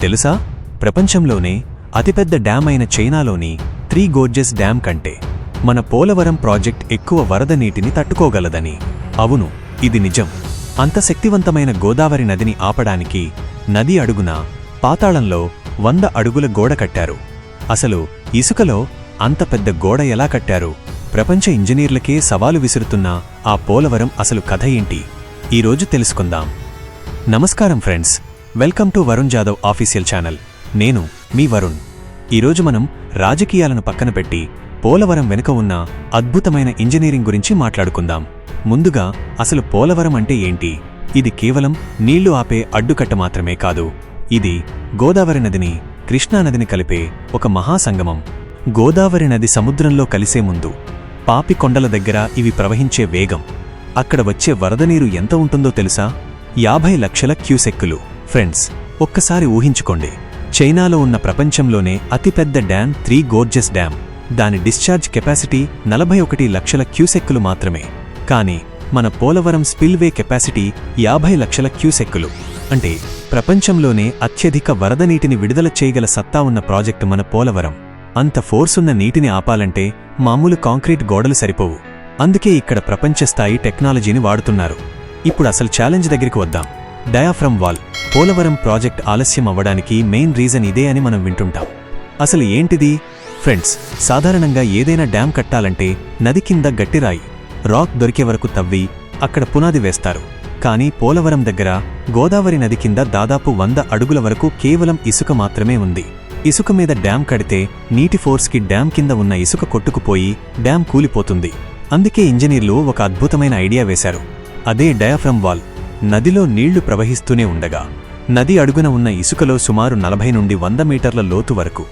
తెలుసా? ప్రపంచంలోనే అతిపెద్ద డ్యామ్ అయిన చైనాలోని త్రీ గోర్జెస్ డ్యామ్ కంటే మన పోలవరం ప్రాజెక్ట్ ఎక్కువ వరద నీటిని తట్టుకోగలదని. అవును ఇది నిజం. అంత శక్తివంతమైన గోదావరి నదిని ఆపడానికి నది అడుగున పాతాళంలో వంద అడుగుల గోడ కట్టారు. అసలు ఇసుకలో అంత పెద్ద గోడ ఎలా కట్టారు? ప్రపంచ ఇంజనీర్లకే సవాలు విసురుతున్న ఆ పోలవరం అసలు కథ ఏంటి? ఈరోజు తెలుసుకుందాం. నమస్కారం friends. Welcome to Varun Jadhav official channel. నేను మీ వరుణ్. ఈరోజు మనం రాజకీయాలను పక్కన పెట్టి పోలవరం వెనుక ఉన్న అద్భుతమైన ఇంజనీరింగ్ గురించి మాట్లాడుకుందాం. ముందుగా అసలు పోలవరం అంటే ఏంటి? ఇది కేవలం నీళ్ళు ఆపే అడ్డుకట్ట మాత్రమే కాదు. ఇది గోదావరి నదిని కృష్ణానదిని కలిపే ఒక మహాసంగమం. గోదావరి నది సముద్రంలో కలిసే ముందు పాపి కొండల దగ్గర ఇవి ప్రవహించే వేగం. అక్కడ వచ్చే వరద నీరు ఎంత ఉంటుందో తెలుసా? యాభై లక్షల క్యూసెక్కులు. ఫ్రెండ్స్ ఒక్కసారి ఊహించుకోండి. చైనాలో ఉన్న ప్రపంచంలోనే అతిపెద్ద డ్యామ్ త్రీ గోర్జెస్ డ్యామ్. దాని డిశ్చార్జ్ కెపాసిటీ నలభై ఒకటి లక్షల క్యూసెక్కులు మాత్రమే. కానీ మన పోలవరం స్పిల్వే కెపాసిటీ యాభై లక్షల క్యూసెక్కులు. అంటే ప్రపంచంలోనే అత్యధిక వరద నీటిని విడుదల చేయగల సత్తా ఉన్న ప్రాజెక్టు మన పోలవరం. అంత ఫోర్సున్న నీటిని ఆపాలంటే మామూలు కాంక్రీట్ గోడలు సరిపోవు. అందుకే ఇక్కడ ప్రపంచ స్థాయి టెక్నాలజీని వాడుతున్నారు. ఇప్పుడు అసలు ఛాలెంజ్ దగ్గరికి వద్దాం. డయాఫ్రమ్ వాల్ పోలవరం ప్రాజెక్ట్ ఆలస్యం అవ్వడానికి మెయిన్ రీజన్ ఇదే అని మనం వింటుంటాం. అసలు ఏంటిది? ఫ్రెండ్స్ సాధారణంగా ఏదైనా డ్యాం కట్టాలంటే నది కింద గట్టిరాయి రాక్ దొరికే వరకు తవ్వి అక్కడ పునాది వేస్తారు. కానీ పోలవరం దగ్గర గోదావరి నది కింద దాదాపు వంద అడుగుల వరకు కేవలం ఇసుక మాత్రమే ఉంది. ఇసుక మీద డ్యాం కడితే నీటి ఫోర్స్కి డ్యాం కింద ఉన్న ఇసుక కొట్టుకుపోయి డ్యాం కూలిపోతుంది. అందుకే ఇంజనీర్లు ఒక అద్భుతమైన ఐడియా వేశారు. అదే డయాఫ్రమ్ వాల్ నదిలో నీళ్ళు ప్రవహిస్తూనే ఉండగా నది అడుగున ఉన్న ఇసుకలో సుమారు నలభై నుండి వంద మీటర్ల లోతు వరకు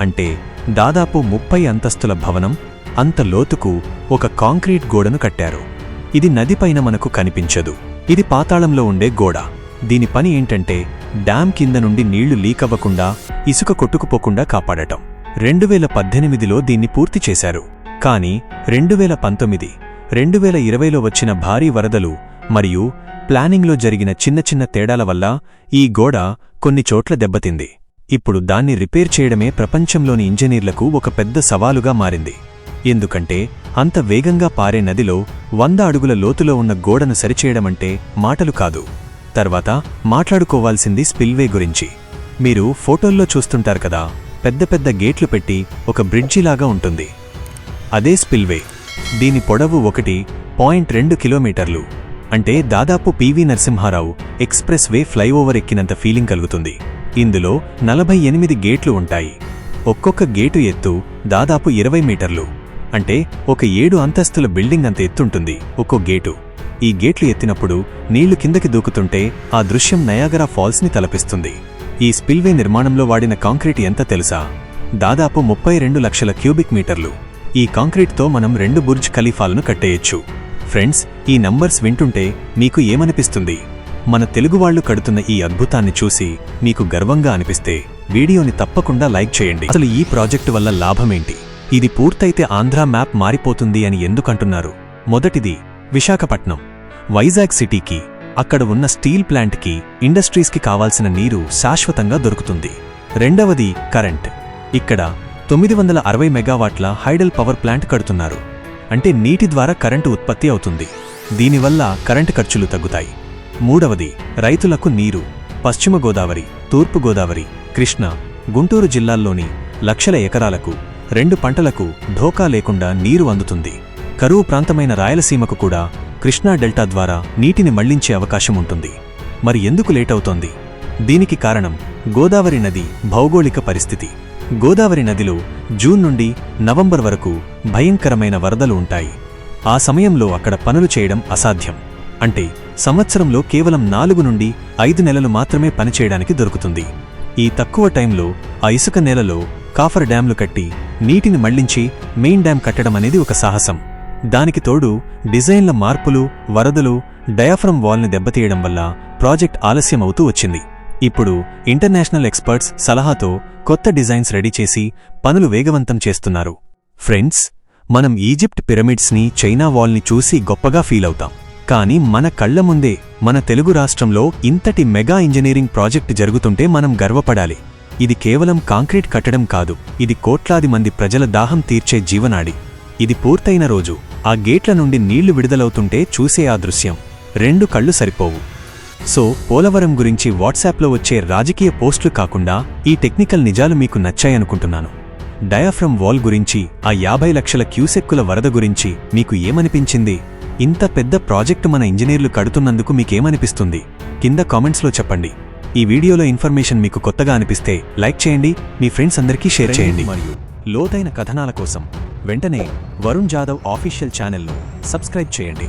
అంటే దాదాపు ముప్పై అంతస్తుల భవనం అంత లోతుకు ఒక కాంక్రీట్ గోడను కట్టారు. ఇది నదిపైన మనకు కనిపించదు. ఇది పాతాళంలో ఉండే గోడ. దీని పని ఏంటంటే డ్యాం కింద నుండి నీళ్ళు లీకవ్వకుండా ఇసుక కొట్టుకుపోకుండా కాపాడటం. రెండు వేల పద్దెనిమిదిలో దీన్ని పూర్తి చేశారు. కానీ రెండు వేల పంతొమ్మిది రెండు వేల ఇరవైలో వచ్చిన భారీ వరదలు మరియు ప్లానింగ్లో జరిగిన చిన్న చిన్న తేడాల వల్ల ఈ గోడ కొన్ని చోట్ల దెబ్బతింది. ఇప్పుడు దాన్ని రిపేర్ చేయడమే ప్రపంచంలోని ఇంజనీర్లకు ఒక పెద్ద సవాలుగా మారింది. ఎందుకంటే అంత వేగంగా పారే నదిలో వంద అడుగుల లోతులో ఉన్న గోడను సరిచేయడమంటే మాటలు కాదు. తర్వాత మాట్లాడుకోవాల్సింది స్పిల్వే గురించి. మీరు ఫోటోల్లో చూస్తుంటారు కదా పెద్ద పెద్ద గేట్లు పెట్టి ఒక బ్రిడ్జిలాగా ఉంటుంది. అదే స్పిల్వే. దీని పొడవు ఒకటి పాయింట్ రెండు కిలోమీటర్లు. అంటే దాదాపు PV Narasimha Rao express way flyover ఎక్కినంత ఫీలింగ్ కలుగుతుంది. ఇందులో నలభై ఎనిమిది గేట్లు ఉంటాయి. ఒక్కొక్క గేటు ఎత్తు దాదాపు ఇరవై మీటర్లు. అంటే ఒక ఏడు అంతస్తుల బిల్డింగ్ అంత ఎత్తుంటుంది ఒక్కో గేటు. ఈ గేట్లు ఎత్తినప్పుడు నీళ్ళు కిందకి దూకుతుంటే ఆ దృశ్యం నయాగరా ఫాల్స్ని తలపిస్తుంది. ఈ స్పిల్వే నిర్మాణంలో వాడిన కాంక్రీట్ ఎంత తెలుసా? దాదాపు ముప్పై రెండు లక్షల క్యూబిక్ మీటర్లు. ఈ కాంక్రీట్తో మనం రెండు బుర్జ్ ఖలీఫాలను కట్టేయచ్చు. ఫ్రెండ్స్ ఈ నంబర్స్ వింటుంటే మీకు ఏమనిపిస్తుంది? మన తెలుగు వాళ్ళు కడుతున్న ఈ అద్భుతాన్ని చూసి మీకు గర్వంగా అనిపిస్తే వీడియోని తప్పకుండా లైక్ చేయండి. అసలు ఈ ప్రాజెక్టు వల్ల లాభమేంటి? ఇది పూర్తయితే ఆంధ్ర మ్యాప్ మారిపోతుంది అని ఎందుకంటున్నారు? మొదటిది విశాఖపట్నం. వైజాగ్ సిటీకి అక్కడ ఉన్న స్టీల్ ప్లాంట్కి ఇండస్ట్రీస్కి కావాల్సిన నీరు శాశ్వతంగా దొరుకుతుంది. రెండవది కరెంట్. ఇక్కడ తొమ్మిది వందల అరవై మెగావాట్ల హైడల్ పవర్ ప్లాంట్ కడుతున్నారు. అంటే నీటి ద్వారా కరెంటు ఉత్పత్తి అవుతుంది. దీనివల్ల కరెంటు ఖర్చులు తగ్గుతాయి. మూడవది రైతులకు నీరు పశ్చిమ గోదావరి తూర్పు గోదావరి కృష్ణ గుంటూరు జిల్లాల్లోని లక్షల ఎకరాలకు రెండు పంటలకు ఢోకా లేకుండా నీరు అందుతుంది. కరువు ప్రాంతమైన రాయలసీమకు కూడా కృష్ణా డెల్టా ద్వారా నీటిని మళ్ళించే అవకాశం ఉంటుంది. మరి ఎందుకు లేటవుతోంది? దీనికి కారణం గోదావరి నది భౌగోళిక పరిస్థితి. గోదావరి నదిలో జూన్ నుండి నవంబర్ వరకు భయంకరమైన వరదలు ఉంటాయి. ఆ సమయంలో అక్కడ పనులు చేయడం అసాధ్యం. అంటే సంవత్సరంలో కేవలం నాలుగు నుండి ఐదు నెలలు మాత్రమే పనిచేయడానికి దొరుకుతుంది. ఈ తక్కువ టైంలో ఆ ఇసుక నేలలో కాఫర్ డ్యాంలు కట్టి నీటిని మళ్ళించి మెయిన్ డ్యాం కట్టడం అనేది ఒక సాహసం. దానికి తోడు డిజైన్ల మార్పులు వరదలు డయాఫ్రమ్ వాల్ని దెబ్బతీయడం వల్ల ప్రాజెక్ట్ ఆలస్యం అవుతూ వచ్చింది. ఇప్పుడు ఇంటర్నేషనల్ ఎక్స్పర్ట్స్ సలహాతో కొత్త డిజైన్స్ రెడీ చేసి పనులు వేగవంతం చేస్తున్నారు. ఫ్రెండ్స్ మనం ఈజిప్ట్ పిరమిడ్స్ని చైనా వాల్ని చూసి గొప్పగా ఫీల్ అవుతాం. కానీ మన కళ్ళ ముందే మన తెలుగు రాష్ట్రంలో ఇంతటి మెగా ఇంజనీరింగ్ ప్రాజెక్ట్ జరుగుతుంటే మనం గర్వపడాలి. ఇది కేవలం కాంక్రీట్ కట్టడం కాదు ఇది కోట్లాది మంది ప్రజల దాహం తీర్చే జీవనాడి. ఇది పూర్తయిన రోజు ఆ గేట్ల నుండి నీళ్ళు విడుదలవుతుంటే చూసే ఆ దృశ్యం. రెండు కళ్ళు సరిపోవు. సో పోలవరం గురించి వాట్సాప్లో వచ్చే రాజకీయ పోస్టులు కాకుండా ఈ టెక్నికల్ నిజాలు మీకు నచ్చాయనుకుంటున్నాను. డయాఫ్రమ్ వాల్ గురించి ఆ యాభై లక్షల క్యూసెక్కుల వరద గురించి మీకు ఏమనిపించింది? ఇంత పెద్ద ప్రాజెక్టు మన ఇంజనీర్లు కడుతున్నందుకు మీకేమనిపిస్తుంది? కింద కామెంట్స్లో చెప్పండి. ఈ వీడియోలో ఇన్ఫర్మేషన్ మీకు కొత్తగా అనిపిస్తే లైక్ చేయండి మీ ఫ్రెండ్స్ అందరికీ షేర్ చేయండి. మరియు లోతైన కథనాల కోసం వెంటనే వరుణ్ జాదవ్ ఆఫీషియల్ ఛానల్ను సబ్స్క్రైబ్ చేయండి.